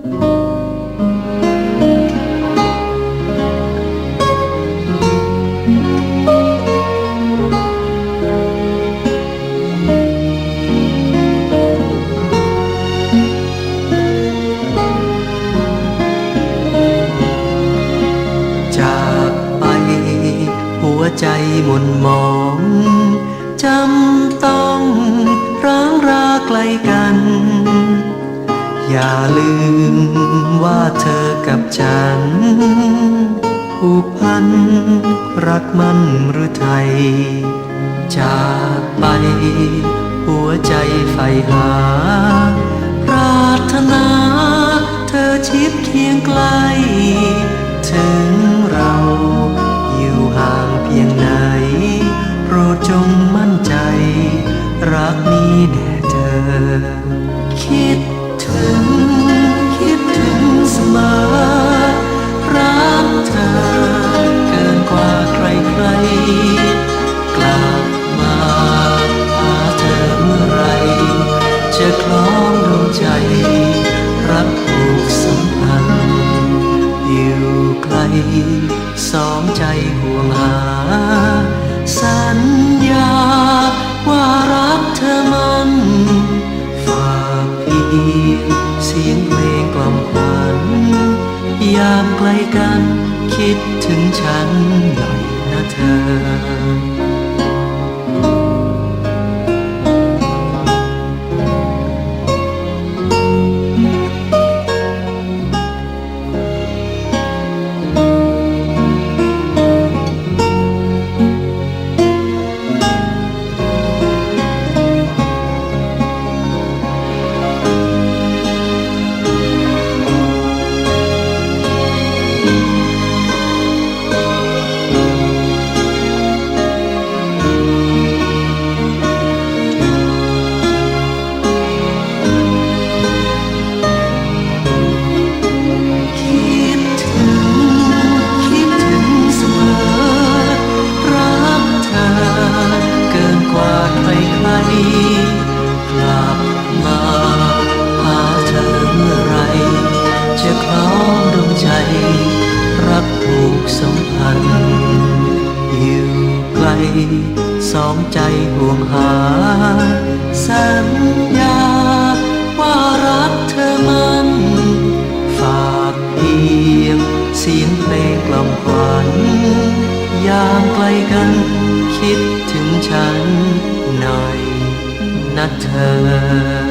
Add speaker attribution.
Speaker 1: จากไปหัวใจหม่นหมองจำต้องร้างราไกลกัน อย่าลืมว่าเธอกับฉัน ผูกพัน รักมันหรือไทย จากไป หัวใจใฝ่หา ปรารถนา เธอชิดเคียงไกล ถึงเราอยู่ห่างเพียงไหน โปรดจงมั่นใจ รักนี้แด่เธอ คิด สองใจห่วงหา สัญญาว่ารักเธอมันฝากเพียงเสียงเพลงกล่อมขวัญยามไกลกันคิดถึงฉันหน่อยนะเธอ กลับมาหาเธอเมื่อไร จะคล้องดวงใจ รักผูกสัมพันธ์อยู่ไกลสองใจห่วงหา สัญญาว่ารักเธอมัน ฝากเพียงเสียงเพลงกล่อมขวัญยามไกลกัน คิดถึงฉันหน่อย นะเธอ